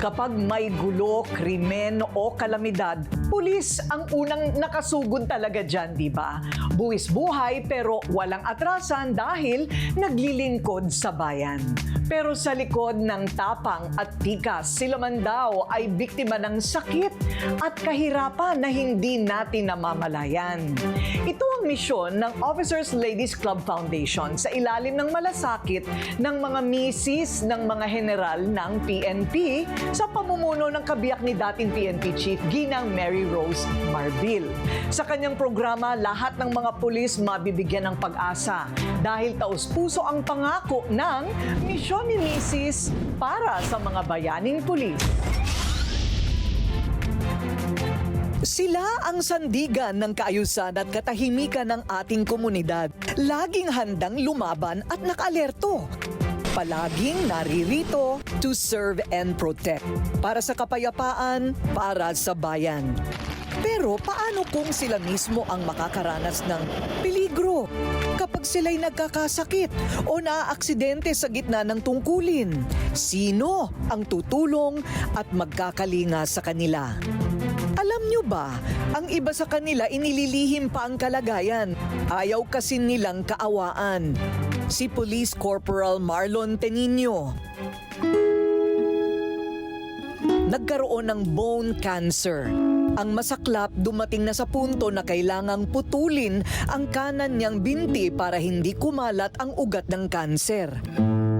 Kapag may gulo, krimen o kalamidad, pulis ang unang nakasugod talaga dyan, di ba? Buwis buhay pero walang atrasan dahil naglilingkod sa bayan. Pero sa likod ng tapang at tikas, sila man daw ay biktima ng sakit at kahirapan na hindi natin namamalayan. Ito ang misyon ng Officers Ladies Club Foundation sa ilalim ng malasakit ng mga misis ng mga general ng PNP sa pamumuno ng kabiyak ni dating PNP Chief Ginang Mary Rose Marbil. Sa kanyang programa, lahat ng mga pulis mabibigyan ng pag-asa dahil taus-puso ang pangako ng misyon ni Mrs. para sa mga bayaning pulis. Sila ang sandigan ng kaayusan at katahimikan ng ating komunidad. Laging handang lumaban at nakalerto. Palaging naririto to serve and protect. Para sa kapayapaan, para sa bayan. Pero paano kung sila mismo ang makakaranas ng peligro? Kapag sila'y nagkakasakit o naaaksidente sa gitna ng tungkulin, sino ang tutulong at magkakalinga sa kanila? Nyo ba, ang iba sa kanila inililihim pa ang kalagayan. Ayaw kasi nilang kaawaan. Si Police Corporal Marlon Tenino. Nagkaroon ng bone cancer. Ang masaklap dumating na sa punto na kailangang putulin ang kanan niyang binti para hindi kumalat ang ugat ng kanser.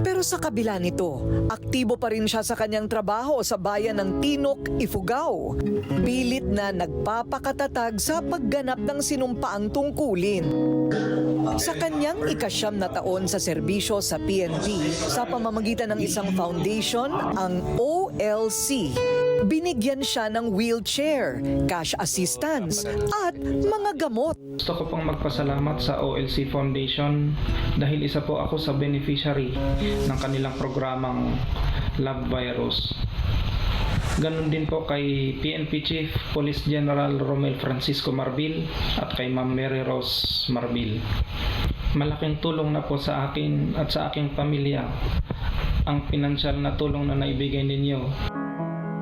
Pero sa kabila nito, aktibo pa rin siya sa kanyang trabaho sa bayan ng Tinok, Ifugao. Pilit na nagpapakatatag sa pagganap ng sinumpaang tungkulin. Sa kanyang ikasyam na taon sa serbisyo sa PNP, sa pamamagitan ng isang foundation, ang OLC, binigyan siya ng wheelchair, cash assistance, at mga gamot. Gusto ko pong magpasalamat sa OLC Foundation dahil isa po ako sa beneficiary ng kanilang programang Love Virus. Ganon din po kay PNP Chief Police General Romel Francisco Marbil at kay Ma'am Mary Rose Marbil. Malaking tulong na po sa akin at sa aking pamilya ang pinansyal na tulong na naibigay ninyo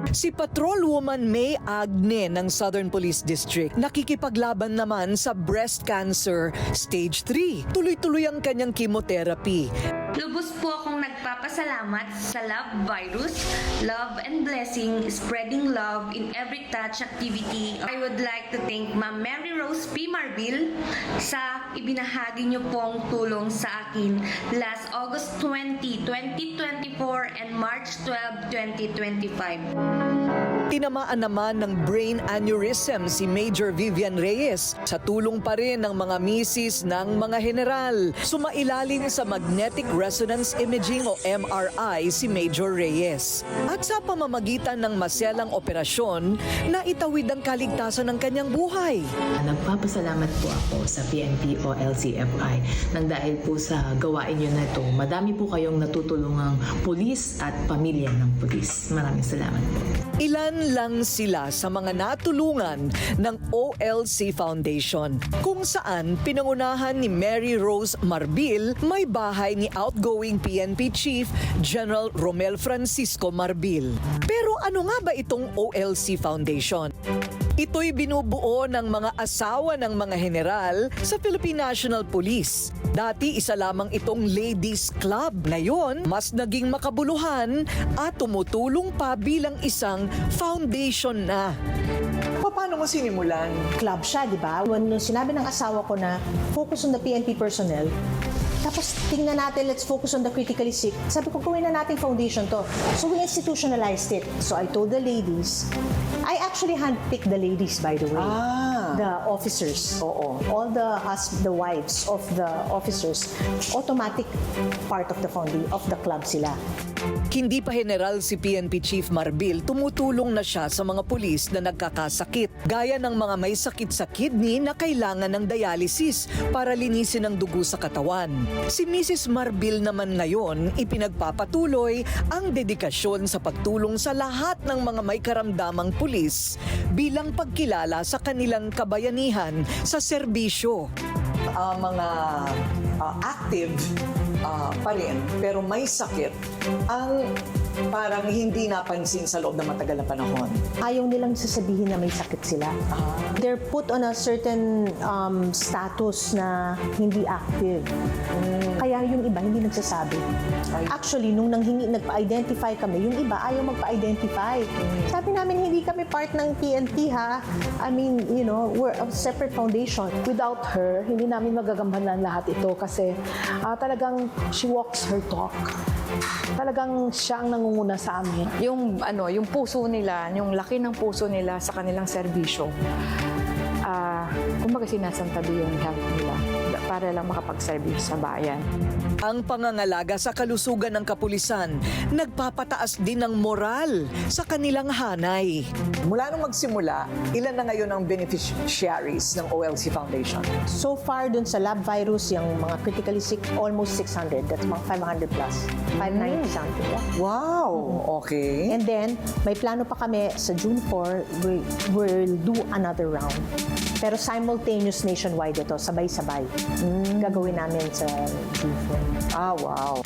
Si Patrolwoman May Agne ng Southern Police District nakikipaglaban naman sa breast cancer stage 3. Tuloy-tuloy ang kanyang chemotherapy. Lubos po akong nagpapasalamat sa Love Virus, Love and Blessing, spreading love in every touch activity. I would like to thank Ma'am Mary Rose P. Marbil sa ibinahagi niyo pong tulong sa akin last August 20, 2024 and March 12, 2025. Tinamaan naman ng brain aneurysm si Major Vivian Reyes sa tulong pa rin ng mga misis ng mga general. Sumailalim sa magnetic resonance imaging o MRI si Major Reyes. At sa pamamagitan ng maselang operasyon, naitawid ang kaligtasan ng kanyang buhay. Nagpapasalamat po ako sa PNP o LCFI nang dahil po sa gawain nyo na ito, madami po kayong natutulungang pulis at pamilya ng pulis. Maraming salamat po. Ilan lang sila sa mga natulungan ng OLC Foundation kung saan pinangunahan ni Mary Rose Marbil may bahay ni outgoing PNP Chief General Romel Francisco Marbil. Pero ano nga ba itong OLC Foundation? Ito'y binubuo ng mga asawa ng mga general sa Philippine National Police. Dati isa lamang itong ladies club. Ngayon, mas naging makabuluhan at tumutulong pa bilang isang foundation na. Paano mo sinimulan? club siya, di ba? When sinabi ng asawa ko na focus on the PNP personnel, tapos tingnan natin, let's focus on the critically sick. Sabi ko, gawin na natin foundation to. So we institutionalized it. So I told the ladies, I actually handpicked the ladies, by the way. Ah. The officers. Oo. All the hus- the wives of the officers, automatic part of the foundation, of the club sila. Hindi pa general si PNP Chief Marbil, tumutulong na siya sa mga pulis na nagkakasakit. Gaya ng mga may sakit sa kidney na kailangan ng dialysis para linisin ang dugo sa katawan. Si Mrs. Marbil naman ngayon ipinagpapatuloy ang dedikasyon sa pagtulong sa lahat ng mga may karamdamang pulis bilang pagkilala sa kanilang kabayanihan sa serbisyo. Ang mga ah, active ah, pa rin pero may sakit ang parang hindi napansin sa loob ng matagal na panahon. Ayaw nilang sasabihin na may sakit sila. They're put on a certain um, status na hindi active. Kaya yung iba hindi nagsasabi. Actually, nung nanghingi, nagpa-identify kami, yung iba ayaw magpa-identify. Sabi namin, hindi kami part ng PNP ha. I mean, you know, we're a separate foundation. without her, hindi namin magagambanan lahat ito kasi ah, talagang she walks her talk. Talagang siya ang nangunguna sa amin. yung ano, yung puso nila, yung laki ng puso nila sa kanilang serbisyo. Ah, kumbaga sinasantabi yung health nila para lang makapag-service sa bayan. Ang pangangalaga sa kalusugan ng kapulisan, nagpapataas din ng moral sa kanilang hanay. Mula nung magsimula, ilan na ngayon ang beneficiaries ng OLC Foundation? So far, dun sa lab virus, yung mga critically sick, almost 600. That's mga 500 plus. 590 something. Yeah. Wow! Okay. And then, may plano pa kami sa June 4, we, we'll do another round. Pero simultaneous nationwide ito, sabay-sabay. Gagawin namin sa June 4. Ah, wow.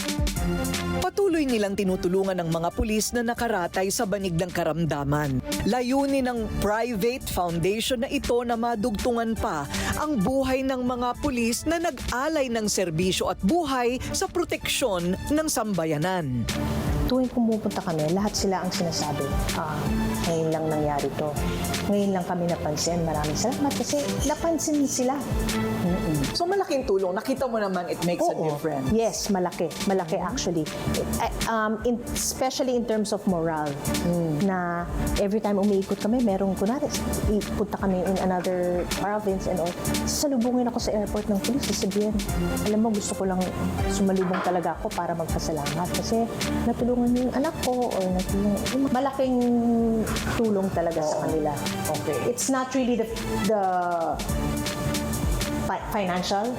Patuloy nilang tinutulungan ng mga pulis na nakaratay sa banig ng karamdaman. Layunin ng private foundation na ito na madugtungan pa ang buhay ng mga pulis na nag-alay ng serbisyo at buhay sa proteksyon ng sambayanan. Tuwing pumupunta kami, lahat sila ang sinasabi, ah, ngayon lang nangyari to. Ngayon lang kami napansin. Maraming salamat kasi napansin sila. So malaking tulong. Nakita mo naman it makes a difference. Yes, malaki. Malaki actually. Eh, um, in, especially in terms of morale. Na every time umiikot kami, merong kunwari, ipunta kami in another province and all. Salubungin ako sa airport ng police. Sasabihin, alam mo, gusto ko lang sumalubong talaga ako para magpasalamat. Kasi natulungan niyo yung anak ko or natulungan. Malaking tulong talaga sa kanila. Okay. It's not really the, the fi- financial.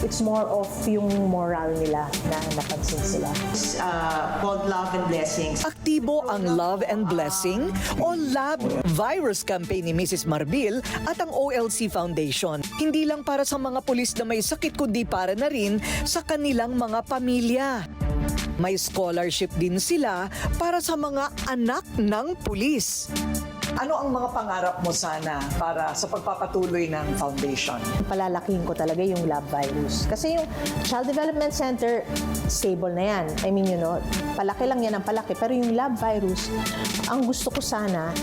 It's more of yung moral nila na napansin sila. uh, called Love and Blessings. Aktibo ang Love and Blessing o Lab Virus Campaign ni Mrs. Marbil at ang OLC Foundation. Hindi lang para sa mga pulis na may sakit kundi para na rin sa kanilang mga pamilya. May scholarship din sila para sa mga anak ng pulis. Ano ang mga pangarap mo sana para sa pagpapatuloy ng foundation? palalakihin ko talaga yung lab virus. Kasi yung Child Development Center, stable na yan. I mean, you know, palaki lang yan ang palaki. Pero yung lab virus, ang gusto ko sana,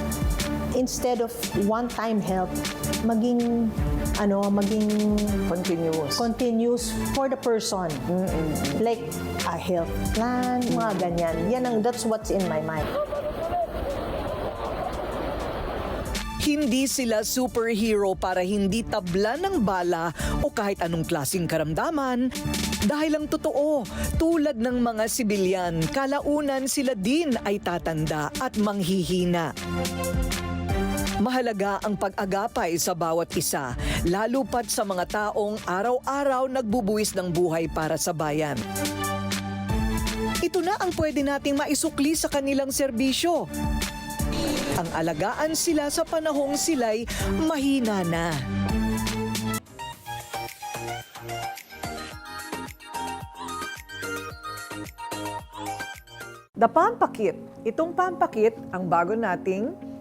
instead of one-time help, maging, ano, maging Continuous. continuous for the person. Like a health plan, mga ganyan. Yan ang, that's what's in my mind. Hindi sila superhero para hindi tabla ng bala o kahit anong klasing karamdaman. Dahil ang totoo, tulad ng mga sibilyan, kalaunan sila din ay tatanda at manghihina. Mahalaga ang pag-agapay sa bawat isa, lalo pat sa mga taong araw-araw nagbubuwis ng buhay para sa bayan. Ito na ang pwede nating maisukli sa kanilang serbisyo. Ang alagaan sila sa panahong sila'y mahina na. The Pampakit. Itong Pampakit, ang bago nating